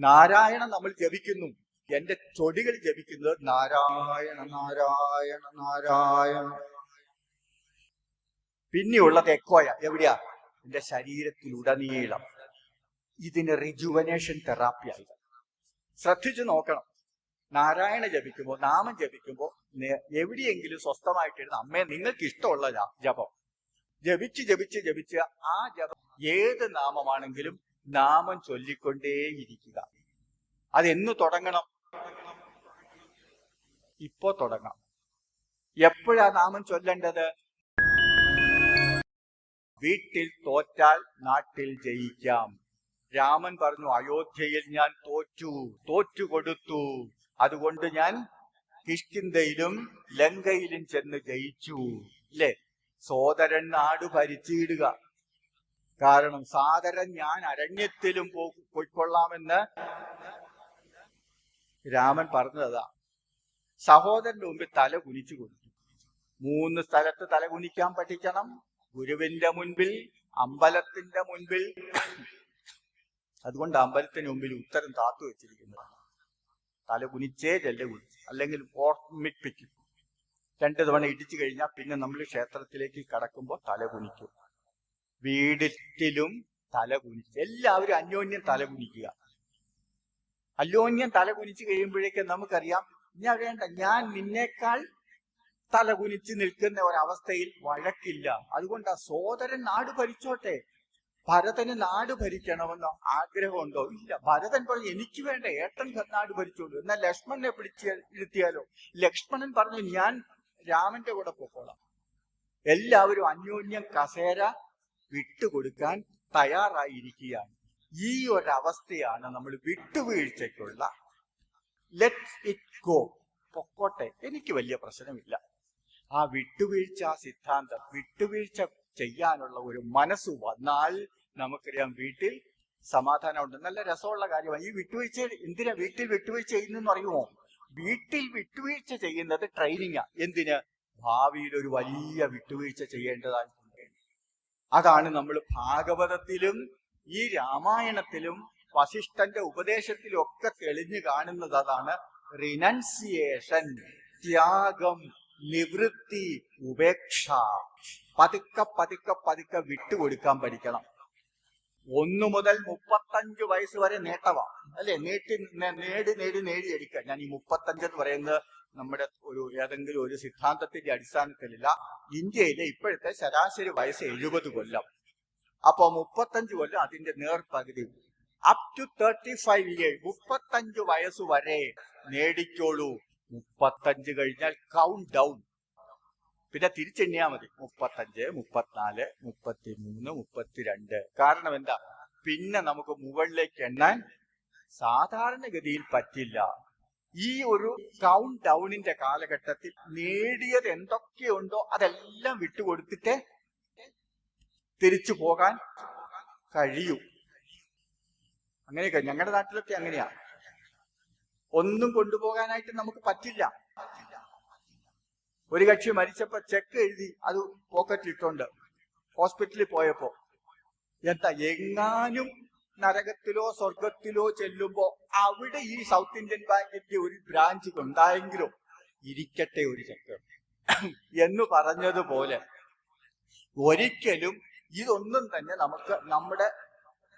നാരായണ നമ്മൾ ജപിക്കുന്നു. എന്റെ ചൊടികൾ ജപിക്കുന്നത് നാരായണ നാരായണ നാരായണ. പിന്നെയുള്ളത് എക്കോയ. എവിടെയാ? എന്റെ ശരീരത്തിലുടനീളം. ഇതിന് റിജുവനേഷൻ തെറാപ്പി ആയി. ശ്രദ്ധിച്ചു നോക്കണം. നാരായണ ജപിക്കുമ്പോൾ നാമം ജപിക്കുമ്പോൾ എവിടെയെങ്കിലും സ്വസ്ഥമായിട്ടിരുന്ന അമ്മയെ നിങ്ങൾക്ക് ഇഷ്ടമുള്ള ജപം. ജപിച്ച് ജപിച്ച് ജപിച്ച് ആ ജപം ഏത് നാമമാണെങ്കിലും നാമം ചൊല്ലിക്കൊണ്ടേയിരിക്കുക. അതെന്ന് തുടങ്ങണം? ഇപ്പോ തുടങ്ങാം. എപ്പോഴാ നാമം ചൊല്ലേണ്ടത്? വീട്ടിൽ തോറ്റാൽ നാട്ടിൽ ജയിക്കാം. രാമൻ പറഞ്ഞു അയോധ്യയിൽ ഞാൻ തോറ്റു തോറ്റു കൊടുത്തു. അതുകൊണ്ട് ഞാൻ കിഷ്കിന്തയിലും ലങ്കയിലും ചെന്ന് ജയിച്ചു. അല്ലേ സോദരൻ നാട് ഭരിച്ചിടുക. കാരണം സാദരൻ ഞാൻ അരണ്യത്തിലും പോയിക്കൊള്ളാമെന്ന് രാമൻ പറഞ്ഞതാ. സഹോദരന്റെ മുമ്പിൽ തല കുനിച്ചു കൊടുത്തു. മൂന്ന് സ്ഥലത്ത് തല കുനിക്കാൻ പഠിക്കണം. ഗുരുവിന്റെ മുൻപിൽ അമ്പലത്തിന്റെ മുൻപിൽ. അതുകൊണ്ട് അമ്പലത്തിന് മുമ്പിൽ ഉത്തരം താത്തു വെച്ചിരിക്കുന്നു. തല കുനിച്ചേ ചെല്ല കുനിച്ചു അല്ലെങ്കിൽ ഓർമ്മിപ്പിക്കും. രണ്ടു തവണ ഇടിച്ചു കഴിഞ്ഞാൽ പിന്നെ നമ്മൾ ക്ഷേത്രത്തിലേക്ക് കടക്കുമ്പോൾ തല കുനിക്കും. വീടിലും തല കുനിച്ച് എല്ലാവരും അന്യോന്യം തലകുനിക്കുക അന്യോന്യം തല കുനിച്ച് കഴിയുമ്പോഴേക്കും നമുക്കറിയാം ഞാൻ വേണ്ട ഞാൻ നിന്നേക്കാൾ തലകുനിച്ച് നിൽക്കുന്ന ഒരവസ്ഥയിൽ വഴക്കില്ല. അതുകൊണ്ട് ആ സോദരൻ നാട് ഭരിച്ചോട്ടെ. ഭരതന് നാട് ഭരിക്കണമെന്ന് ആഗ്രഹമുണ്ടോ? ഇല്ല. ഭരതൻ പറഞ്ഞു എനിക്ക് വേണ്ട ഏട്ടൻ നാട് ഭരിച്ചോളൂ. എന്നാൽ ലക്ഷ്മണനെ പിടിച്ച് ഇരുത്തിയാലോ? ലക്ഷ്മണൻ പറഞ്ഞു ഞാൻ രാമന്റെ കൂടെ പോകോളാം എല്ലാവരും അന്യോന്യം കസേര വിട്ടുകൊടുക്കാൻ തയ്യാറായിരിക്കുകയാണ്. ഈ ഒരവസ്ഥയാണ് നമ്മൾ വിട്ടുവീഴ്ചയ്ക്കുള്ള. ലെറ്റ് ഇറ്റ് ഗോ പൊക്കോട്ടെ എനിക്ക് വലിയ പ്രശ്നമില്ല. ആ വിട്ടുവീഴ്ച സിദ്ധാന്തം വിട്ടുവീഴ്ച ചെയ്യാനുള്ള ഒരു മനസ്സ് വന്നാൽ നമുക്കറിയാം വീട്ടിൽ സമാധാനം സമാധാനമുണ്ട്. നല്ല രസമുള്ള കാര്യമാണ്. ഈ വിട്ടുവീഴ്ച എന്തിനാ വീട്ടിൽ വിട്ടുവീഴ്ച ചെയ്യുന്നെന്ന് അറിയുമോ? വീട്ടിൽ വിട്ടുവീഴ്ച ചെയ്യുന്നത് ട്രെയിനിങ്ങാ എന്തിന്? ഭാവിയിൽ ഒരു വലിയ വിട്ടുവീഴ്ച ചെയ്യേണ്ടതായിട്ടുണ്ട് അതാണ് നമ്മൾ ഭാഗവതത്തിലും ഈ രാമായണത്തിലും വശിഷ്ഠന്റെ ഉപദേശത്തിലും ഒക്കെ തെളിഞ്ഞു കാണുന്നത്. അതാണ് റിനൻസിയേഷൻ ത്യാഗം നിവൃത്തി ഉപേക്ഷ. പതുക്കെ പതുക്കെ പതുക്കെ വിട്ടുകൊടുക്കാൻ പഠിക്കണം. ഒന്നു മുതൽ മുപ്പത്തഞ്ച് വയസ്സ് വരെ നേട്ടവാ. അല്ലെ നേട്ടി നേ- നേടി നേടി നേടിയെടുക്കുക ഞാൻ ഈ മുപ്പത്തഞ്ച് എന്ന് പറയുന്നത് നമ്മുടെ ഒരു ഏതെങ്കിലും ഒരു സിദ്ധാന്തത്തിന്റെ അടിസ്ഥാനത്തിലല്ല. ഇന്ത്യയിലെ ഇപ്പോഴത്തെ ശരാശരി വയസ്സ് എഴുപത് കൊല്ലം. അപ്പൊ മുപ്പത്തഞ്ച് കൊല്ലം അതിന്റെ നേർപകുതി. Up to thirty five years മുപ്പത്തഞ്ച് വയസ്സ് വരെ നേടിക്കോളൂ. മുപ്പത്തഞ്ച് കഴിഞ്ഞാൽ കൗണ്ട് ഡൗൺ പിന്നെ തിരിച്ചെണ്ണിയാ മതി. മുപ്പത്തഞ്ച് മുപ്പത്തിനാല് മുപ്പത്തിമൂന്ന് മുപ്പത്തിരണ്ട്. കാരണം എന്താ? പിന്നെ നമുക്ക് മുകളിലേക്ക് എണ്ണാൻ സാധാരണഗതിയിൽ പറ്റില്ല. ഈ ഒരു കൗണ്ട് ഡൗണിന്റെ കാലഘട്ടത്തിൽ നേടിയത് എന്തൊക്കെയുണ്ടോ അതെല്ലാം വിട്ടുകൊടുത്തിട്ട് തിരിച്ചു പോകാൻ കഴിയൂ. അങ്ങനെയൊക്കെ ഞങ്ങളുടെ നാട്ടിലൊക്കെ അങ്ങനെയാ. ഒന്നും കൊണ്ടുപോകാനായിട്ട് നമുക്ക് പറ്റില്ല. ഒരു കക്ഷി മരിച്ചപ്പോ ചെക്ക് എഴുതി അത് പോക്കറ്റിൽ ഇട്ടോണ്ട് ഹോസ്പിറ്റലിൽ പോയപ്പോ എന്താ എങ്ങാനും നരകത്തിലോ സ്വർഗത്തിലോ ചെല്ലുമ്പോ അവിടെ ഈ സൗത്ത് ഇന്ത്യൻ ബാങ്കിന്റെ ഒരു ബ്രാഞ്ച് ഉണ്ടായെങ്കിലും ഇരിക്കട്ടെ ഒരു ചക്രം എന്ന് പറഞ്ഞതുപോലെ ഒരിക്കലും ഇതൊന്നും തന്നെ നമുക്ക് നമ്മുടെ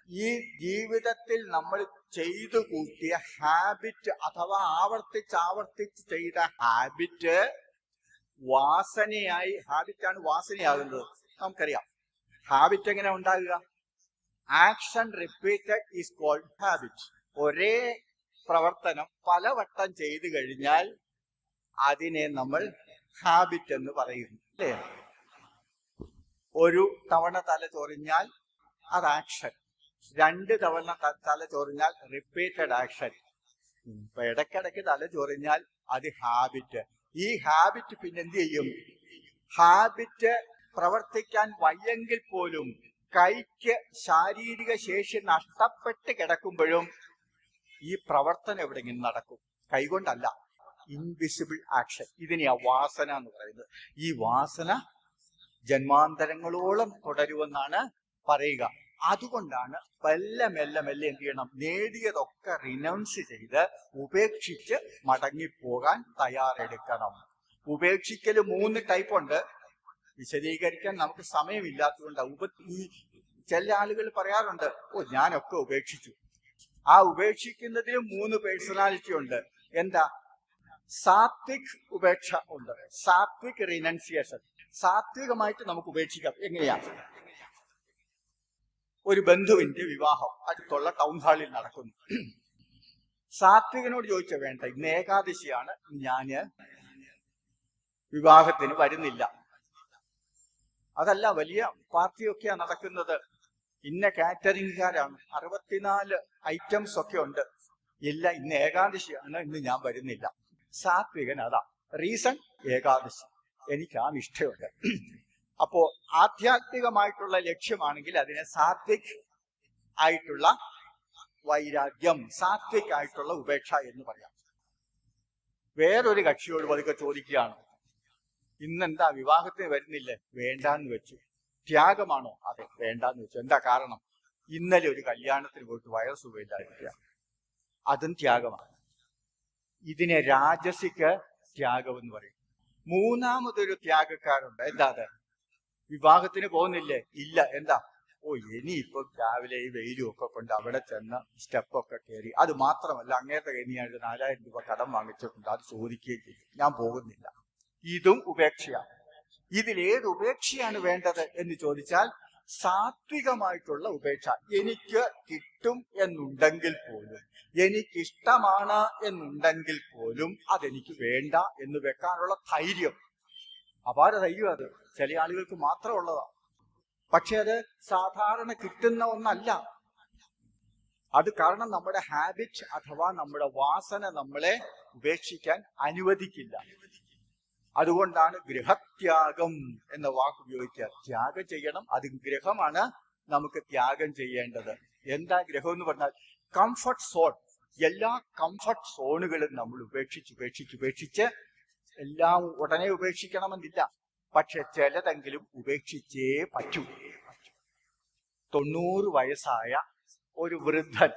ഈ ജീവിതത്തിൽ നമ്മൾ ചെയ്തു കൂട്ടിയ ഹാബിറ്റ് അഥവാ ആവർത്തിച്ച് ആവർത്തിച്ച് ചെയ്ത ഹാബിറ്റ് വാസനയായി ഹാബിറ്റാണ് വാസനയാകുന്നത്. നമുക്കറിയാം. ഹാബിറ്റ് എങ്ങനെ ഉണ്ടാകുക? Action repeated is called habit ഒരേ പ്രവർത്തനം പലവട്ടം ചെയ്തു കഴിഞ്ഞാൽ അതിനെ നമ്മൾ ഹാബിറ്റ് എന്ന് പറയുന്നു അല്ലേ? ഒരു തവണ തല ചൊറിഞ്ഞാൽ അത് ആക്ഷൻ രണ്ട് തവണ തല ചൊറിഞ്ഞാൽ റിപ്പീറ്റഡ് ആക്ഷൻ ഇപ്പൊ ഇടയ്ക്കിടയ്ക്ക് തല ചൊറിഞ്ഞാൽ അത് ഹാബിറ്റ് ഈ ഹാബിറ്റ് പിന്നെ എന്ത് ചെയ്യും? ഹാബിറ്റ് പ്രവർത്തിക്കാൻ വയ്യെങ്കിൽ പോലും കൈക്ക് ശാരീരിക ശേഷി നഷ്ടപ്പെട്ട് കിടക്കുമ്പോഴും ഈ പ്രവർത്തനം എവിടെയെങ്കിലും നടക്കും. കൈകൊണ്ടല്ല. ഇൻവിസിബിൾ ആക്ഷൻ ഇതിനെയാ വാസന എന്ന് പറയുന്നത്. ഈ വാസന ജന്മാന്തരങ്ങളോളം തുടരുമെന്നാണ് പറയുക. അതുകൊണ്ടാണ് മെല്ലെ മെല്ലെ മെല്ലെ എന്ത് ചെയ്യണം? നേടിയതൊക്കെ റിനൗൺസ് ചെയ്ത് ഉപേക്ഷിച്ച് മടങ്ങിപ്പോകാൻ തയ്യാറെടുക്കണം. ഉപേക്ഷിക്കൽ മൂന്ന് ടൈപ്പ് ഉണ്ട്. വിശദീകരിക്കാൻ നമുക്ക് സമയമില്ലാത്തതുകൊണ്ട്. ഉപ ഈ ചില ആളുകൾ പറയാറുണ്ട് ഓ ഞാനൊക്കെ ഉപേക്ഷിച്ചു. ആ ഉപേക്ഷിക്കുന്നതിൽ മൂന്ന് പേഴ്സണാലിറ്റി ഉണ്ട്. എന്താ? സാത്വിക് ഉപേക്ഷ ഉണ്ട്. സാത്വിക് റിനൻസിയേഷൻ സാത്വികമായിട്ട് നമുക്ക് ഉപേക്ഷിക്കാം. എങ്ങനെയാ? ഒരു ബന്ധുവിന്റെ വിവാഹം അടുത്തുള്ള ടൗൺ ഹാളിൽ നടക്കുന്നു. സാത്വികനോട് ചോദിച്ച വേണ്ട ഇന്ന് ഏകാദശിയാണ് ഞാൻ വിവാഹത്തിന് വരുന്നില്ല. അതല്ല വലിയ പാർട്ടിയൊക്കെയാ നടക്കുന്നത് ഇന്ന കാറ്ററിംഗുകാരാണ്. അറുപത്തിനാല് ഐറ്റംസ് ഒക്കെ ഉണ്ട്. ഇല്ല ഇന്ന് ഏകാദശിയാണ് ഇന്ന് ഞാൻ വരുന്നില്ല. സാത്വികൻ അതാ. റീസൺ ഏകാദശി. എനിക്ക് ആ നിഷ്ഠയുണ്ട് അപ്പോ ആധ്യാത്മികമായിട്ടുള്ള ലക്ഷ്യമാണെങ്കിൽ അതിനെ സാത്വിക് ആയിട്ടുള്ള വൈരാഗ്യം സാത്വിക് ആയിട്ടുള്ള ഉപേക്ഷ എന്ന് പറയാം. വേറൊരു കക്ഷിയോട് പതുക്കെ ചോദിക്കുകയാണ്. ഇന്നെന്താ വിവാഹത്തിന് വരുന്നില്ലേ? വേണ്ടാന്ന് വെച്ചു. ത്യാഗമാണോ? അതെ വേണ്ടാന്ന് വെച്ചു. എന്താ കാരണം? ഇന്നലെ ഒരു കല്യാണത്തിന് പോയിട്ട് വയസ്സ് സുഖമില്ലാതിരിക്കുക അതും ത്യാഗമാണ്. ഇതിനെ രാജസിക്ക് ത്യാഗം എന്ന് പറയും. മൂന്നാമതൊരു ത്യാഗക്കാരുണ്ട്. എന്താ അത്? വിവാഹത്തിന് പോകുന്നില്ലേ? ഇല്ല. എന്താ? ഓ ഇനിയിപ്പോ രാവിലെ ഈ വെയിലും ഒക്കെ കൊണ്ട് അവിടെ ചെന്ന് സ്റ്റെപ്പൊക്കെ കയറി. അത് മാത്രമല്ല അങ്ങേത്തെ കഴിഞ്ഞാൽ നാലായിരം രൂപ കടം വാങ്ങിച്ചിട്ടുണ്ട്. അത് ചോദിക്കുകയും ചെയ്യും ഞാൻ പോകുന്നില്ല. ഇതും ഉപേക്ഷയാണ്. ഇതിൽ ഏത് ഉപേക്ഷയാണ് വേണ്ടത് എന്ന് ചോദിച്ചാൽ സാത്വികമായിട്ടുള്ള ഉപേക്ഷ. എനിക്ക് കിട്ടും എന്നുണ്ടെങ്കിൽ പോലും എനിക്കിഷ്ടമാണ് എന്നുണ്ടെങ്കിൽ പോലും അതെനിക്ക് വേണ്ട എന്ന് വെക്കാനുള്ള ധൈര്യം. അപാര ധൈര്യം അത്. ചില ആളുകൾക്ക് മാത്രം ഉള്ളതാ. പക്ഷെ അത് സാധാരണ കിട്ടുന്ന ഒന്നല്ല. അത് കാരണം നമ്മുടെ ഹാബിറ്റ് അഥവാ നമ്മുടെ വാസന നമ്മളെ ഉപേക്ഷിക്കാൻ അനുവദിക്കില്ല. അതുകൊണ്ടാണ് ഗൃഹത്യാഗം എന്ന വാക്ക് ഉപയോഗിക്കുക. ത്യാഗം ചെയ്യണം. അത് ഗ്രഹമാണ് നമുക്ക് ത്യാഗം ചെയ്യേണ്ടത്. എന്താ ഗ്രഹം എന്ന് പറഞ്ഞാൽ കംഫർട്ട് സോൺ എല്ലാ കംഫർട്ട് സോണുകളും നമ്മൾ ഉപേക്ഷിച്ച് ഉപേക്ഷിച്ച് ഉപേക്ഷിച്ച് എല്ലാം ഉടനെ ഉപേക്ഷിക്കണമെന്നില്ല. പക്ഷെ ചിലതെങ്കിലും ഉപേക്ഷിച്ചേ പറ്റൂ. തൊണ്ണൂറ് വയസ്സായ ഒരു വൃദ്ധൻ.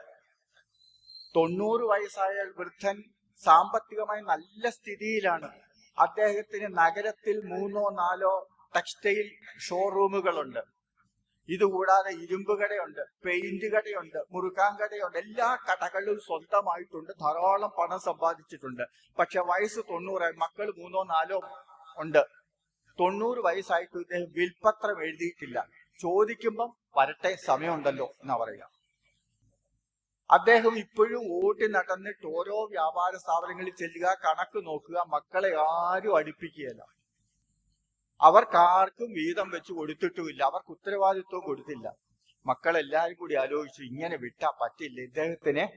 തൊണ്ണൂറ് വയസ്സായ വൃദ്ധൻ സാമ്പത്തികമായി നല്ല സ്ഥിതിയിലാണ്. അദ്ദേഹത്തിന് നഗരത്തിൽ മൂന്നോ നാലോ ടെക്സ്റ്റൈൽ ഷോറൂമുകളുണ്ട് ഇതുകൂടാതെ ഇരുമ്പ് കടയുണ്ട് പെയിന്റ് കടയുണ്ട് മുറുക്കാൻ കടയുണ്ട്. എല്ലാ കടകളും സ്വന്തമായിട്ടുണ്ട്. ധാരാളം പണം സമ്പാദിച്ചിട്ടുണ്ട്. പക്ഷെ വയസ്സ് തൊണ്ണൂറായി. മക്കൾ മൂന്നോ നാലോ ഉണ്ട്. തൊണ്ണൂറ് വയസ്സായിട്ട് ഇദ്ദേഹം വിൽപത്രം എഴുതിയിട്ടില്ല. ചോദിക്കുമ്പം വരട്ടെ സമയമുണ്ടല്ലോ എന്നാ പറയുക. അദ്ദേഹം ഇപ്പോഴും ഓടി നടന്നിട്ട് ഓരോ വ്യാപാര സ്ഥാപനങ്ങളിൽ ചെല്ലുക കണക്ക് നോക്കുക മക്കളെ ആരും അടുപ്പിക്കുകയല്ല. അവർക്കാർക്കും വീതം വെച്ച് കൊടുത്തിട്ടുമില്ല. അവർക്ക് ഉത്തരവാദിത്വം കൊടുത്തില്ല. മക്കളെല്ലാരും കൂടി ആലോചിച്ചു ഇങ്ങനെ വിട്ടാ പറ്റില്ല. ഇദ്ദേഹത്തിന്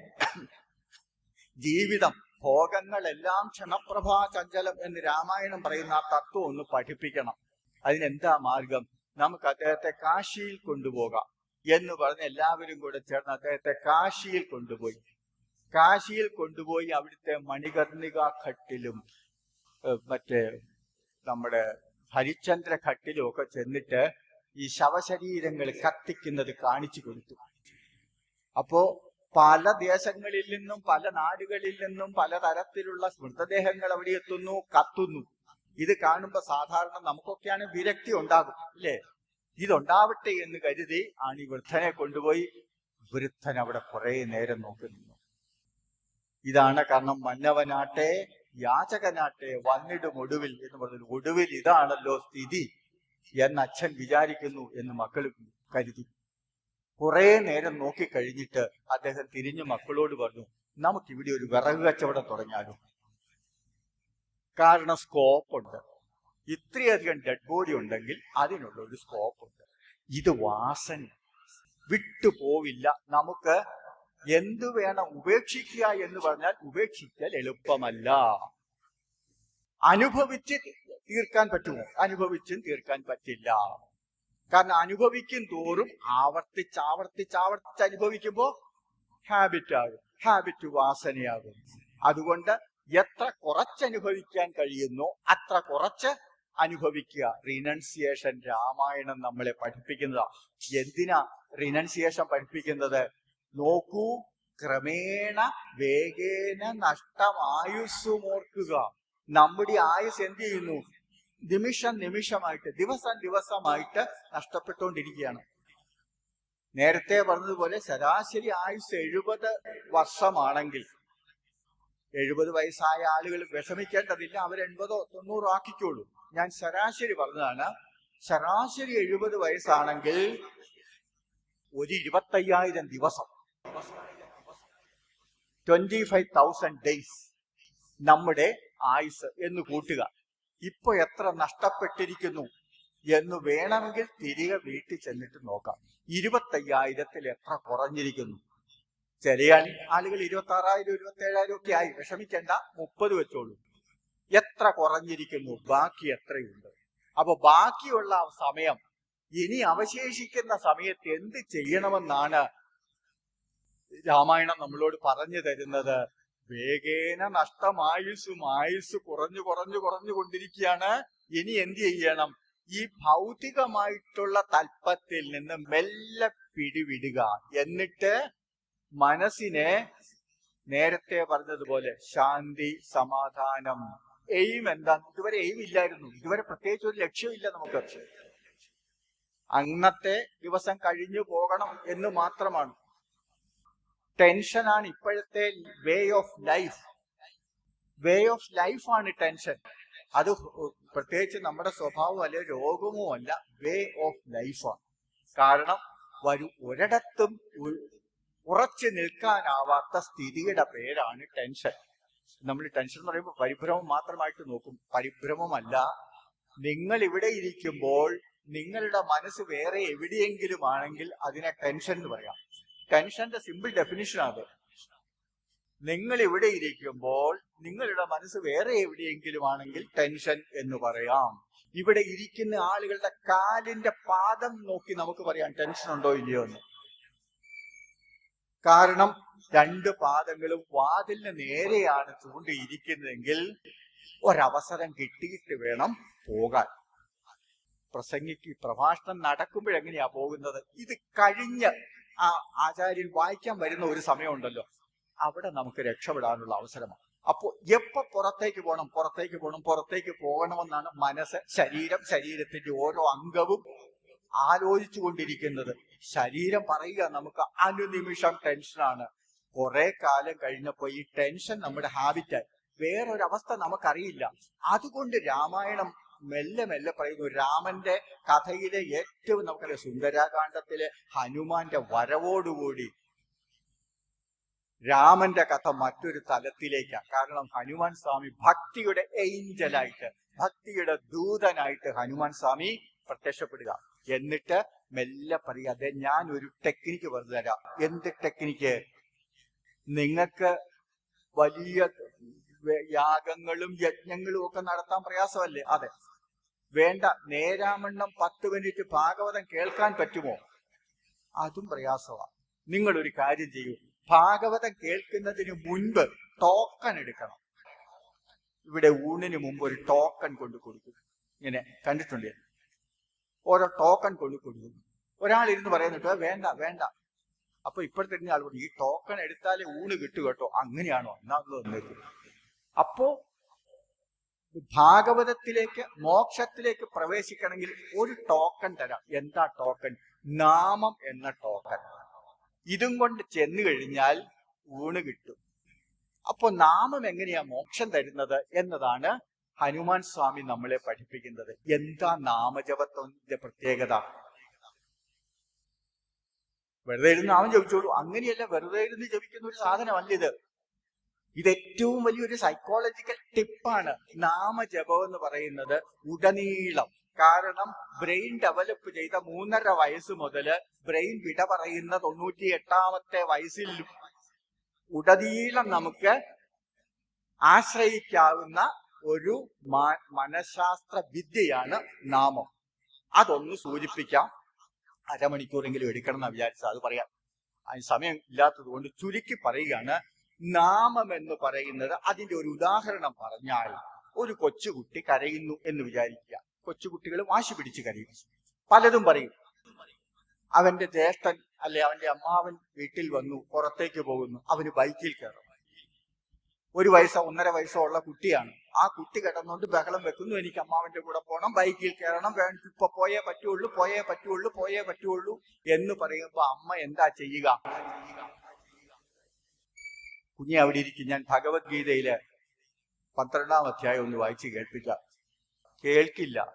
ജീവിതം ഭോഗങ്ങളെല്ലാം ക്ഷണപ്രഭാ ചഞ്ചലം എന്ന് രാമായണം പറയുന്ന ആ തത്വം ഒന്ന് പഠിപ്പിക്കണം. അതിനെന്താ മാർഗം? നമുക്ക് അദ്ദേഹത്തെ കാശിയിൽ കൊണ്ടുപോകാം. എന്ന് പറഞ്ഞ് എല്ലാവരും കൂടെ ചേർന്ന് അദ്ദേഹത്തെ കാശിയിൽ കൊണ്ടുപോയി. കാശിയിൽ കൊണ്ടുപോയി അവിടുത്തെ മണികർണിക ഘട്ടിലും മറ്റേ നമ്മുടെ ഹരിചന്ദ്ര ഘട്ടിലും ഒക്കെ ചെന്നിട്ട് ഈ ശവശരീരങ്ങൾ കത്തിക്കുന്നത് കാണിച്ചു കൊടുത്തു. അപ്പോ പല ദേശങ്ങളിൽ നിന്നും പല നാടുകളിൽ നിന്നും പല തരത്തിലുള്ള മൃതദേഹങ്ങൾ അവിടെ എത്തുന്നു കത്തുന്നു. ഇത് കാണുമ്പോ സാധാരണ നമുക്കൊക്കെയാണ് വിരക്തി ഉണ്ടാകും ഇല്ലേ ഇതുണ്ടാവട്ടെ എന്ന് കരുതി ആണ് ഈ വൃദ്ധനെ കൊണ്ടുപോയി. വൃദ്ധൻ അവിടെ കുറെ നേരം നോക്കി നിന്നു. ഇതാണ് കാരണം മന്നവനാട്ടെ യാചകനാട്ടെ വന്നിടും ഒടുവിൽ എന്ന് പറഞ്ഞു ഒടുവിൽ ഇതാണല്ലോ സ്ഥിതി എന്ന് അച്ഛൻ വിചാരിക്കുന്നു എന്ന് മക്കൾ കരുതി. കുറെ നേരം നോക്കിക്കഴിഞ്ഞിട്ട് അദ്ദേഹം തിരിഞ്ഞു മക്കളോട് പറഞ്ഞു നമുക്കിവിടെ ഒരു വിറക് കച്ചവടം തുടങ്ങിയാലോ? കാരണം സ്കോപ്പ് ഉണ്ട്. ഇത്രയധികം ഡെഡ് ബോഡി ഉണ്ടെങ്കിൽ അതിനുള്ള ഒരു സ്കോപ്പ് ഉണ്ട്. ഇത് വാസന. വിട്ടുപോവില്ല നമുക്ക് എന്തു വേണം ഉപേക്ഷിക്കുക എന്ന് പറഞ്ഞാൽ ഉപേക്ഷിക്കൽ എളുപ്പമല്ല. അനുഭവിച്ച് തീർക്കാൻ പറ്റുമോ? അനുഭവിച്ചും തീർക്കാൻ പറ്റില്ല. കാരണം അനുഭവിക്കും തോറും ആവർത്തിച്ച് ആവർത്തിച്ച് ആവർത്തിച്ച് അനുഭവിക്കുമ്പോൾ ഹാബിറ്റ് ആകും. ഹാബിറ്റ് വാസനയാകും. അതുകൊണ്ട് എത്ര കുറച്ച് അനുഭവിക്കാൻ കഴിയുന്നോ അത്ര കുറച്ച് അനുഭവിക്കുക. റിനൻസിയേഷൻ രാമായണം നമ്മളെ പഠിപ്പിക്കുന്നത്. എന്തിനാ റിനൻസിയേഷൻ പഠിപ്പിക്കുന്നത്? നോക്കൂ ക്രമേണ വേഗേന നഷ്ടമായുസ്സുമോർക്കുക. നമ്മുടെ ആയുസ് എന്ത് ചെയ്യുന്നു? നിമിഷം നിമിഷമായിട്ട് ദിവസം ദിവസമായിട്ട് നഷ്ടപ്പെട്ടുകൊണ്ടിരിക്കുകയാണ്. നേരത്തെ പറഞ്ഞതുപോലെ ശരാശരി ആയുസ് എഴുപത് വർഷമാണെങ്കിൽ എഴുപത് വയസ്സായ ആളുകൾ വിഷമിക്കേണ്ടതില്ല അവർ എൺപതോ തൊണ്ണൂറോ ആക്കിക്കോളൂ. ഞാൻ ശരാശരി പറഞ്ഞതാണ്. ശരാശരി എഴുപത് വയസ്സാണെങ്കിൽ ഒരു ഇരുപത്തയ്യായിരം ദിവസം. ട്വന്റി ഫൈവ് തൗസൻഡ് ഡേയ്സ് നമ്മുടെ ആയുസ് എന്ന് കൂട്ടുക. ഇപ്പൊ എത്ര നഷ്ടപ്പെട്ടിരിക്കുന്നു എന്ന് വേണമെങ്കിൽ തിരികെ വീട്ടിൽ ചെന്നിട്ട് നോക്കാം. ഇരുപത്തയ്യായിരത്തിൽ എത്ര കുറഞ്ഞിരിക്കുന്നു? ചില ആളുകൾ ഇരുപത്തി ആറായിരം ഇരുപത്തി ഏഴായിരം ഒക്കെ ആയി. വിഷമിക്കേണ്ട മുപ്പത് വെച്ചോളൂ. എത്ര കുറഞ്ഞിരിക്കുന്നു? ബാക്കി എത്രയുണ്ട്? അപ്പൊ ബാക്കിയുള്ള സമയം ഇനി അവശേഷിക്കുന്ന സമയത്ത് എന്ത് ചെയ്യണമെന്നാണ് രാമായണം നമ്മളോട് പറഞ്ഞു തരുന്നത്. വേഗേന നഷ്ടമായുസും ആയുസ് കുറഞ്ഞു കുറഞ്ഞു കുറഞ്ഞു കൊണ്ടിരിക്കുകയാണ്. ഇനി എന്ത് ചെയ്യണം? ഈ ഭൗതികമായിട്ടുള്ള തൽപ്പത്തിൽ നിന്ന് മെല്ലെ പിടിവിടുക. എന്നിട്ട് മനസ്സിനെ നേരത്തെ പറഞ്ഞതുപോലെ ശാന്തി സമാധാനം എയിം എന്താ? ഇതുവരെ എയിം ഇല്ലായിരുന്നു. ഇതുവരെ പ്രത്യേകിച്ച് ഒരു ലക്ഷ്യമില്ല നമുക്ക്. അന്നത്തെ ദിവസം കഴിഞ്ഞു പോകണം എന്ന് മാത്രമാണ്. ടെൻഷനാണ് ഇപ്പോഴത്തെ way of life. Way of ലൈഫാണ് ടെൻഷൻ. അത് പ്രത്യേകിച്ച് നമ്മുടെ സ്വഭാവം അല്ലെ രോഗമോ അല്ല വേ ഓഫ് ലൈഫാണ്. കാരണം വരും ഒരിടത്തും ഉറച്ചു നിൽക്കാനാവാത്ത സ്ഥിതിയുടെ പേരാണ് ടെൻഷൻ. നമ്മൾ ടെൻഷൻ എന്ന് പറയുമ്പോൾ പരിഭ്രമം മാത്രമായിട്ട് നോക്കും. പരിഭ്രമമല്ല. നിങ്ങൾ ഇവിടെ ഇരിക്കുമ്പോൾ നിങ്ങളുടെ മനസ്സ് വേറെ എവിടെയെങ്കിലും ആണെങ്കിൽ അതിനെ ടെൻഷൻ എന്ന് പറയാം. ടെൻഷന്റെ സിമ്പിൾ ഡെഫിനിഷൻ ആണ് നിങ്ങൾ ഇവിടെ ഇരിക്കുമ്പോൾ നിങ്ങളുടെ മനസ്സ് വേറെ എവിടെയെങ്കിലും ആണെങ്കിൽ ടെൻഷൻ എന്ന് പറയാം. ഇവിടെ ഇരിക്കുന്ന ആളുകളുടെ കാലിന്റെ പാദം നോക്കി നമുക്ക് പറയാം ടെൻഷൻ ഉണ്ടോ ഇല്ലയോ എന്ന്. കാരണം രണ്ട് പാദങ്ങളും വാതിലിന് നേരെയാണ് ചൂണ്ടിയിരിക്കുന്നതെങ്കിൽ ഒരവസരം കിട്ടിയിട്ട് വേണം പോകാൻ. പ്രസംഗിക്ക് പ്രഭാഷണം നടക്കുമ്പോഴെങ്ങനെയാ പോകുന്നത്? ഇത് കഴിഞ്ഞ് ആ ആചാര്യൻ വായിക്കാൻ വരുന്ന ഒരു സമയമുണ്ടല്ലോ. അവിടെ നമുക്ക് രക്ഷപ്പെടാനുള്ള അവസരമാണ്. അപ്പോ എപ്പോ പുറത്തേക്ക് പോകണം പുറത്തേക്ക് പോകണം പുറത്തേക്ക് പോകണമെന്നാണ് മനസ്സ് ശരീരം ശരീരത്തിന്റെ ഓരോ അംഗവും ആലോചിച്ചു കൊണ്ടിരിക്കുന്നത് ശരീരം പറയുക നമുക്ക് അനുനിമിഷം ടെൻഷനാണ്. കുറെ കാലം കഴിഞ്ഞപ്പോ ഈ ടെൻഷൻ നമ്മുടെ ഹാബിറ്റായി വേറൊരവസ്ഥ നമുക്കറിയില്ല. അതുകൊണ്ട് രാമായണം മെല്ലെ മെല്ലെ പറയുന്നു. രാമന്റെ കഥയിലെ ഏറ്റവും നമുക്കറിയാം സുന്ദരാകാന്ഡത്തിലെ ഹനുമാന്റെ വരവോടുകൂടി രാമന്റെ കഥ മറ്റൊരു തലത്തിലേക്കാണ് കാരണം ഹനുമാൻ സ്വാമി ഭക്തിയുടെ ഏഞ്ചലായിട്ട് ഭക്തിയുടെ ദൂതനായിട്ട് ഹനുമാൻ സ്വാമി പ്രത്യക്ഷപ്പെടുക. എന്നിട്ട് മെല്ലെ പറയുക അതെ ഞാൻ ഒരു ടെക്നിക്ക് പറഞ്ഞു തരാം എന്ത് ടെക്നിക്ക് നിങ്ങൾക്ക് വലിയ യാഗങ്ങളും യജ്ഞങ്ങളും ഒക്കെ നടത്താൻ പ്രയാസമല്ലേ? അതെ. വേണ്ട. നേരാമണ്ണം പത്ത് മിനിറ്റ് ഭാഗവതം കേൾക്കാൻ പറ്റുമോ? അതും പ്രയാസമാണ് നിങ്ങൾ ഒരു കാര്യം ചെയ്യൂ. ഭാഗവതം കേൾക്കുന്നതിന് മുൻപ് ടോക്കൺ എടുക്കണം. ഇവിടെ ഊണിന് മുമ്പ് ഒരു ടോക്കൺ കൊണ്ടു കൊടുക്കും. ഇങ്ങനെ കണ്ടിട്ടുണ്ട്? ഓരോ ടോക്കൺ കൊണ്ട് കൊടുക്കും. ഒരാൾ ഇരുന്ന് പറയുന്നുണ്ട് വേണ്ട വേണ്ട. അപ്പൊ ഇപ്പോഴത്തെ പറഞ്ഞു ഈ ടോക്കൺ എടുത്താലേ ഊണ് കിട്ടു കേട്ടോ. അങ്ങനെയാണോ? എന്നാ തന്നേക്ക് അപ്പോ ഭാഗവതത്തിലേക്ക് മോക്ഷത്തിലേക്ക് പ്രവേശിക്കണമെങ്കിൽ ഒരു ടോക്കൺ തരാം. എന്താ ടോക്കൺ നാമം എന്ന ടോക്കൺ ഇതും കൊണ്ട് ചെന്നു കഴിഞ്ഞാൽ ഊണ് കിട്ടും. അപ്പോ നാമം എങ്ങനെയാ മോക്ഷം തരുന്നത് എന്നതാണ് ഹനുമാൻ സ്വാമി നമ്മളെ പഠിപ്പിക്കുന്നത്. എന്താ നാമജപത്തിന്റെ പ്രത്യേകത? വെറുതെ ഇരുന്ന് അവൻ ജപിച്ചോളൂ. അങ്ങനെയല്ല വെറുതെ ഇരുന്ന് ജപിക്കുന്ന ഒരു സാധനമല്ല ഇത്. ഇത് ഏറ്റവും വലിയൊരു സൈക്കോളജിക്കൽ ടിപ്പാണ് നാമജപം എന്ന് പറയുന്നത് ഉടനീളം. കാരണം ബ്രെയിൻ ഡെവലപ്പ് ചെയ്ത മൂന്നര വയസ്സ് മുതൽ ബ്രെയിൻ വിട പറയുന്ന തൊണ്ണൂറ്റി എട്ടാമത്തെ വയസ്സിൽ ഉടനീളം നമുക്ക് ആശ്രയിക്കാവുന്ന ഒരു മനഃശാസ്ത്ര വിദ്യയാണ് നാമം. അതൊന്ന് സൂചിപ്പിക്കാം. അരമണിക്കൂറെങ്കിലും എടുക്കണം എന്ന് വിചാരിച്ചത്. അത് പറയാം. അതിന് സമയം ഇല്ലാത്തത് കൊണ്ട് ചുരുക്കി പറയുകയാണ്. നാമം എന്ന് പറയുന്നത് അതിന്റെ ഒരു ഉദാഹരണം പറഞ്ഞാൽ ഒരു കൊച്ചുകുട്ടി കരയുന്നു എന്ന് വിചാരിക്കുക. കൊച്ചുകുട്ടികൾ വാശി പിടിച്ച് കരയും. പലതും പറയും. അവന്റെ ജ്യേഷ്ഠൻ അല്ലെ അവന്റെ അമ്മാവൻ വീട്ടിൽ വന്നു പുറത്തേക്ക് പോകുന്നു. അവന് ബൈക്കിൽ കയറും ഒരു വയസ്സോ ഒന്നര വയസ്സോ ഉള്ള കുട്ടിയാണ്. ആ കുട്ടി കിടന്നുകൊണ്ട് ബഹളം വെക്കുന്നു. എനിക്ക് അമ്മാവന്റെ കൂടെ പോകണം ബൈക്കിൽ കയറണം. ഇപ്പൊ പോയേ പറ്റുള്ളൂ പോയേ പറ്റുള്ളൂ പോയേ പറ്റുള്ളൂ എന്ന് പറയുമ്പോ അമ്മ എന്താ ചെയ്യുക? കുഞ്ഞെ അവിടെ ഇരിക്കും. ഞാൻ ഭഗവത്ഗീതയിൽ പന്ത്രണ്ടാം അധ്യായം ഒന്ന് വായിച്ച് കേൾപ്പിക്കാം. കേൾക്കില്ല.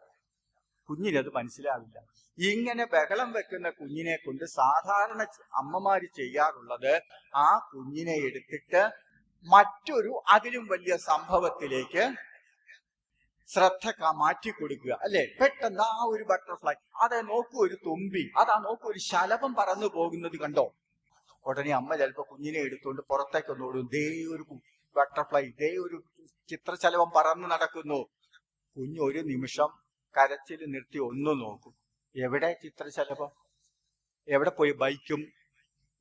കുഞ്ഞിനത് മനസ്സിലാവില്ല. ഇങ്ങനെ ബഹളം വെക്കുന്ന കുഞ്ഞിനെ കൊണ്ട് സാധാരണ അമ്മമാര് ചെയ്യാറുള്ളത് ആ കുഞ്ഞിനെ എടുത്തിട്ട് മറ്റൊരു അതിലും വലിയ സംഭവത്തിലേക്ക് ശ്രദ്ധ മാറ്റിക്കൊടുക്കുക മാറ്റി കൊടുക്കുക അല്ലെ? പെട്ടെന്ന് ആ ഒരു ബട്ടർഫ്ലൈ അതെ നോക്കൂ ഒരു തുമ്പി അതാ നോക്കൂ ഒരു ശലഭം പറന്നു പോകുന്നത് കണ്ടോ? ഉടനെ അമ്മ ചിലപ്പോ കുഞ്ഞിനെ എടുത്തുകൊണ്ട് പുറത്തേക്ക് ഒന്നോടും ദേ ഒരു ബട്ടർഫ്ലൈ ദേ ഒരു ചിത്രശലഭം പറന്നു നടക്കുന്നു. കുഞ്ഞ് ഒരു നിമിഷം കരച്ചിൽ നിർത്തി ഒന്ന് നോക്കും. എവിടെ ചിത്രശലഭം? എവിടെ പോയി ബൈക്കും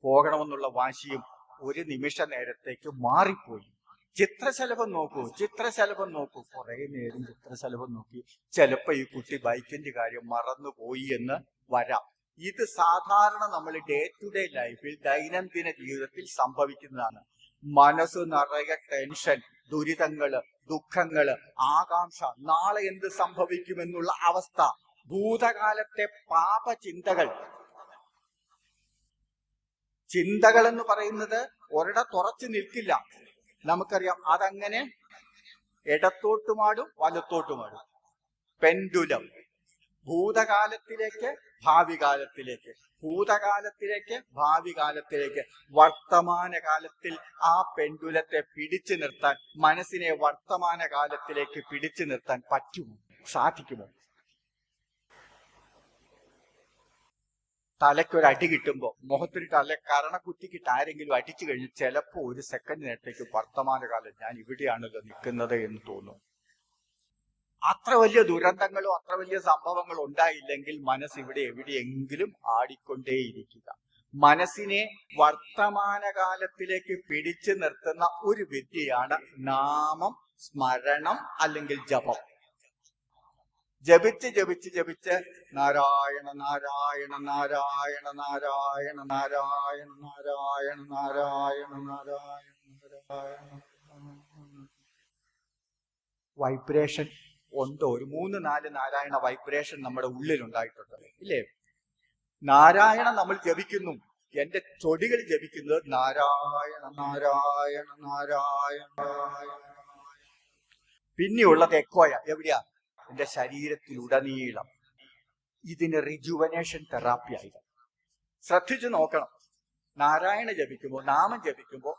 പോകണമെന്നുള്ള വാശിയും ഒരു നിമിഷ നേരത്തേക്ക് മാറിപ്പോയി. ചിത്രശലഭം നോക്കൂ ചിത്രശലഭം നോക്കൂ. കുറെ നേരം ചിത്രശലഭം നോക്കി. ചിലപ്പോ ഈ കുട്ടി ബൈക്കിന്റെ കാര്യം മറന്നുപോയി എന്ന് വരാം. ഇത് സാധാരണ നമ്മൾ ഡേ ടു ഡേ ലൈഫിൽ ദൈനംദിന ജീവിതത്തിൽ സംഭവിക്കുന്നതാണ്. മനസ്സ് നിറയെ ടെൻഷൻ ദുരിതങ്ങൾ ദുഃഖങ്ങൾ ആകാംക്ഷ. നാളെ എന്ത് സംഭവിക്കുമെന്നുള്ള അവസ്ഥ. ഭൂതകാലത്തെ പാപചിന്തകൾ. ചിന്തകൾ എന്ന് പറയുന്നത് ഒരിടത്തുറച്ചു നിൽക്കില്ല. നമുക്കറിയാം അതങ്ങനെ ഇടത്തോട്ടുമാടും വലത്തോട്ടുമാടും പെൻഡുലം. ഭൂതകാലത്തിലേക്ക് ഭാവി കാലത്തിലേക്ക് ഭൂതകാലത്തിലേക്ക് ഭാവി കാലത്തിലേക്ക് വർത്തമാന കാലത്തിൽ ആ പെൻഡുലത്തെ പിടിച്ചു നിർത്താൻ മനസ്സിനെ വർത്തമാന കാലത്തിലേക്ക് പിടിച്ചു നിർത്താൻ പറ്റുമോ? സാധിക്കുമോ? തലയ്ക്കൊരു അടി കിട്ടുമ്പോൾ മുഖത്തൊരു തല കരണക്കുറ്റിക്കിട്ട് ആരെങ്കിലും അടിച്ചു കഴിഞ്ഞ് ചിലപ്പോൾ ഒരു സെക്കൻഡ് നേരത്തേക്ക് വർത്തമാനകാലം ഞാൻ ഇവിടെയാണല്ലോ നിൽക്കുന്നത് എന്ന് തോന്നും. അത്ര വലിയ ദുരന്തങ്ങളോ അത്ര വലിയ സംഭവങ്ങളോ ഉണ്ടായില്ലെങ്കിൽ മനസ്സ് ഇവിടെ എവിടെയെങ്കിലും ആടിക്കൊണ്ടേയിരിക്കുക. മനസ്സിനെ വർത്തമാനകാലത്തിലേക്ക് പിടിച്ചു നിർത്തുന്ന ഒരു വിദ്യയാണ് നാമം സ്മരണം അല്ലെങ്കിൽ ജപം. ജപിച്ച് ജപിച്ച് ജപിച്ച് നാരായണ നാരായണ നാരായണ നാരായണ നാരായണ നാരായണ നാരായണ നാരായണ. നാരായണ വൈബ്രേഷൻ ഉണ്ട്. ഒരു മൂന്ന് നാല് നാരായണ വൈബ്രേഷൻ നമ്മുടെ ഉള്ളിൽ ഉണ്ടായിട്ടുണ്ട് ഇല്ലേ? നാരായണ നമ്മൾ ജപിക്കുന്നു. എന്റെ ചൊടികൾ ജപിക്കുന്നത് നാരായണ നാരായണ നാരായണ. പിന്നെയുള്ളത് എക്കോയ. എവിടെയാ? എന്റെ ശരീരത്തിലുടനീളം ഇതിന് റിജുവനേഷൻ തെറാപ്പി ആയി. ശ്രദ്ധിച്ചു നോക്കണം. നാരായണ ജപിക്കുമ്പോൾ നാമം ജപിക്കുമ്പോൾ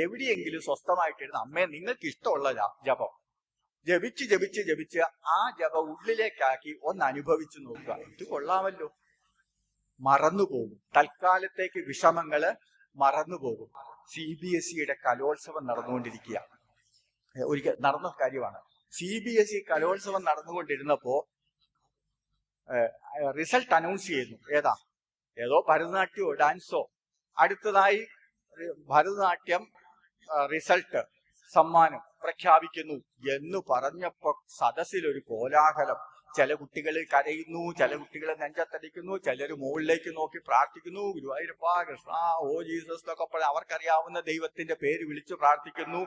എവിടെയെങ്കിലും സ്വസ്ഥമായിട്ടിരുന്ന അമ്മയെ നിങ്ങൾക്ക് ഇഷ്ടമുള്ള ജപം. ജപിച്ച് ജപിച്ച് ജപിച്ച് ആ ജപ ഉള്ളിലേക്കാക്കി ഒന്ന് അനുഭവിച്ചു നോക്കുക. ഇത് കൊള്ളാമല്ലോ. മറന്നുപോകും തൽക്കാലത്തേക്ക് വിഷമങ്ങൾ മറന്നുപോകും സി ബി എസ് സിയുടെ കലോത്സവം നടന്നുകൊണ്ടിരിക്കുക ഒരിക്കൽ നടന്ന കാര്യമാണ്. സി ബി എസ് ഇ കലോത്സവം നടന്നുകൊണ്ടിരുന്നപ്പോ റിസൾട്ട് അനൗൺസ് ചെയ്യുന്നു. ഏതാ? ഏതോ ഭരതനാട്യമോ ഡാൻസോ. അടുത്തതായി ഭരതനാട്യം റിസൾട്ട് സമ്മാനം പ്രഖ്യാപിക്കുന്നു എന്ന് പറഞ്ഞപ്പോ സദസ്സിൽ ഒരു കോലാഹലം. ചില കുട്ടികൾ കരയുന്നു ചില കുട്ടികൾ നെഞ്ചത്തടിക്കുന്നു ചിലർ മുകളിലേക്ക് നോക്കി പ്രാർത്ഥിക്കുന്നു. ഗുരുവായൂരപ്പ കൃഷ്ണ ഓ ജീസസ് എന്നൊക്കെ അവർക്കറിയാവുന്ന ദൈവത്തിന്റെ പേര് വിളിച്ചു പ്രാർത്ഥിക്കുന്നു.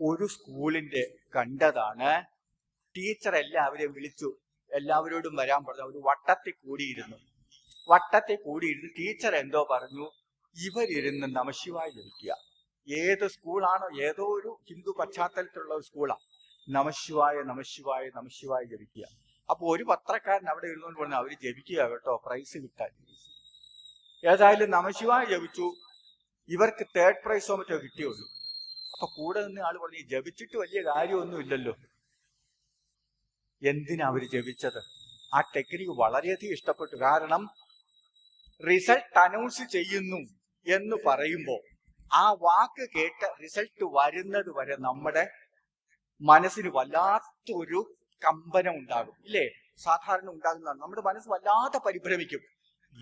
ഒരു സ്കൂളിന്റെ കണ്ടതാണ്. ടീച്ചർ എല്ലാവരെയും വിളിച്ചു. എല്ലാവരോടും വരാൻ പറഞ്ഞു. ഒരു വട്ടത്തിൽ കൂടിയിരുന്നു. വട്ടത്തിൽ കൂടിയിരുന്ന് ടീച്ചർ എന്തോ പറഞ്ഞു. ഇവരിരുന്ന് നമശിവായി ജപിക്കുക. ഏത് സ്കൂളാണോ ഏതോ ഒരു ഹിന്ദു പശ്ചാത്തലത്തിലുള്ള ഒരു സ്കൂളാണ് നമശിവായ നമശിവായ നമശിവായ ജപിക്കുക. അപ്പൊ ഒരു പത്രക്കാരൻ അവിടെ ഇരുന്നുകൊണ്ട് പറഞ്ഞു അവർ ജപിക്കുക കേട്ടോ. പ്രൈസ് കിട്ടാൻ ഏതായാലും നമശിവായ ജപിച്ചു. ഇവർക്ക് തേർഡ് പ്രൈസോ മറ്റോ കിട്ടിയുള്ളൂ. അപ്പൊ കൂടെ നിന്ന് ആൾ പറഞ്ഞു ജപിച്ചിട്ട് വലിയ കാര്യമൊന്നും ഇല്ലല്ലോ. എന്തിനാ അവർ ജപിച്ചത്? ആ ടെക്നിക്ക് വളരെയധികം ഇഷ്ടപ്പെട്ടു. കാരണം റിസൾട്ട് അനൗൺസ് ചെയ്യുന്നു എന്ന് പറയുമ്പോൾ ആ വാക്ക് കേട്ട് റിസൾട്ട് വരുന്നത് വരെ നമ്മുടെ മനസ്സിന് വല്ലാത്തൊരു കമ്പനം ഉണ്ടാകും. ഇല്ലേ? സാധാരണ ഉണ്ടാകുന്നതാണ്. നമ്മുടെ മനസ്സ് വല്ലാതെ പരിഭ്രമിക്കും.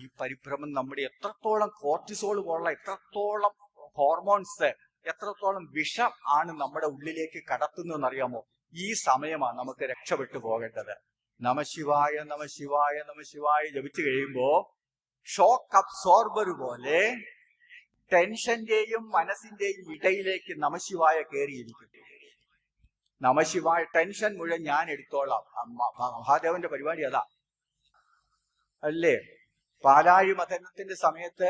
ഈ പരിഭ്രമം നമ്മുടെ എത്രത്തോളം കോർട്ടിസോൾ പോലുള്ള എത്രത്തോളം ഹോർമോൺസ് എത്രത്തോളം വിഷം ആണ് നമ്മുടെ ഉള്ളിലേക്ക് കടത്തുന്നതെന്ന് അറിയാമോ ഈ സമയമാണ് നമുക്ക് രക്ഷപ്പെട്ടു പോകേണ്ടത്. നമശിവായ നമ ശിവായ ജപിച്ചു കഴിയുമ്പോ ഷോക്ക് അബ്സോർബർ പോലെ ടെൻഷന്റെയും മനസ്സിന്റെയും ഇടയിലേക്ക് നമശിവായ കയറിയിരിക്കും നമശിവായ ടെൻഷൻ മുഴുവൻ ഞാൻ എടുത്തോളാം. മഹാദേവന്റെ പരിപാടി അതാ. അല്ലേ? പാലാഴി മഥനത്തിന്റെ സമയത്ത്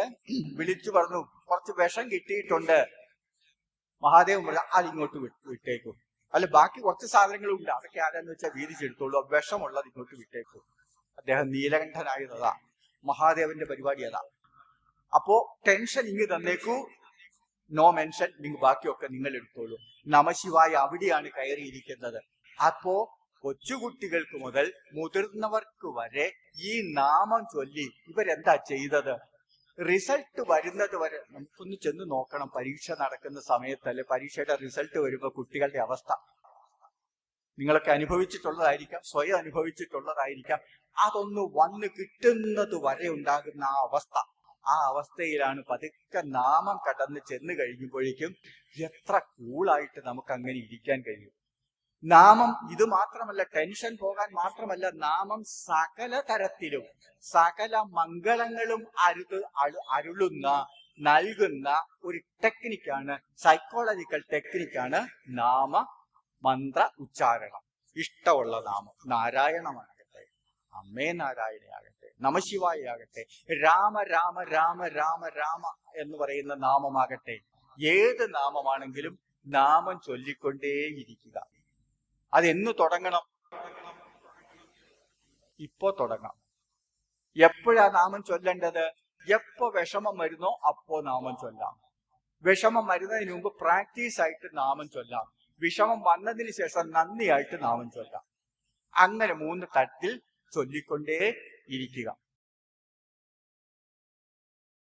വിളിച്ചു പറഞ്ഞു കുറച്ച് വിഷം കിട്ടിയിട്ടുണ്ട്. മഹാദേവൻ പറഞ്ഞു അത് ഇങ്ങോട്ട് വിട്ട് വിട്ടേക്കും. അല്ല ബാക്കി കുറച്ച് സാധനങ്ങളുണ്ട്. അതൊക്കെ ആരാന്ന് വെച്ചാൽ വീതിച്ചെടുത്തോളൂ വിഷമുള്ളത് ഇങ്ങോട്ട് വിട്ടേക്കും. അദ്ദേഹം നീലകണ്ഠനായതാ. മഹാദേവന്റെ പരിപാടി അതാ. അപ്പോ ടെൻഷൻ ഇങ്ങ് തന്നേക്കൂ. നോ മെൻഷൻ നിങ്ങൾ ബാക്കിയൊക്കെ നിങ്ങൾ എടുത്തോളൂ. നമശിവായ അവിടെയാണ് കയറിയിരിക്കുന്നത്. അപ്പോ കൊച്ചുകുട്ടികൾക്ക് മുതൽ മുതിർന്നവർക്ക് വരെ ഈ നാമം ചൊല്ലി ഇവരെന്താ ചെയ്തത്? റിസൾട്ട് വരുന്നത് വരെ നമുക്കൊന്ന് ചെന്ന് നോക്കണം. പരീക്ഷ നടക്കുന്ന സമയത്തല്ലേ? പരീക്ഷയുടെ റിസൾട്ട് വരുമ്പോൾ കുട്ടികളുടെ അവസ്ഥ. നിങ്ങളൊക്കെ അനുഭവിച്ചിട്ടുള്ളതായിരിക്കാം. സ്വയം അനുഭവിച്ചിട്ടുള്ളതായിരിക്കാം. അതൊന്ന് വന്ന് കിട്ടുന്നത് വരെ ഉണ്ടാകുന്ന ആ അവസ്ഥ. ആ അവസ്ഥയിലാണ് പതുക്കെ നാമം കടന്ന് ചെന്ന് കഴിയുമ്പോഴേക്കും എത്ര കൂളായിട്ട് നമുക്ക് അങ്ങനെ ഇരിക്കാൻ കഴിയും. നാമം ഇത് മാത്രമല്ല ടെൻഷൻ പോകാൻ മാത്രമല്ല നാമം സകല തരത്തിലും സകല മംഗളങ്ങളും അരുത് അരുളുന്ന നൽകുന്ന ഒരു ടെക്നിക്കാണ് സൈക്കോളജിക്കൽ ടെക്നിക്കാണ് നാമ മന്ത്ര ഉച്ചാരണം. ഇഷ്ടമുള്ള നാമം. നാരായണമാകട്ടെ അമ്മേ നാരായണയാകട്ടെ നമശിവായ ആകട്ടെ രാമ രാമ രാമ രാമ രാമ എന്ന് പറയുന്ന നാമമാകട്ടെ. ഏത് നാമമാണെങ്കിലും നാമം ചൊല്ലിക്കൊണ്ടേയിരിക്കുക. അതെന്ന് തുടങ്ങണം? ഇപ്പോ തുടങ്ങാം. എപ്പോഴാ നാമം ചൊല്ലേണ്ടത്? എപ്പോ വിഷമം വരുന്നോ അപ്പോ നാമം ചൊല്ലാം. വിഷമം വരുന്നതിന് മുമ്പ് പ്രാക്ടീസ് ആയിട്ട് നാമം ചൊല്ലാം. വിഷമം വന്നതിന് ശേഷം നന്ദിയായിട്ട് നാമം ചൊല്ലാം. അങ്ങനെ മൂന്ന് തട്ടിൽ ചൊല്ലിക്കൊണ്ടേ ഇരിക്കുക.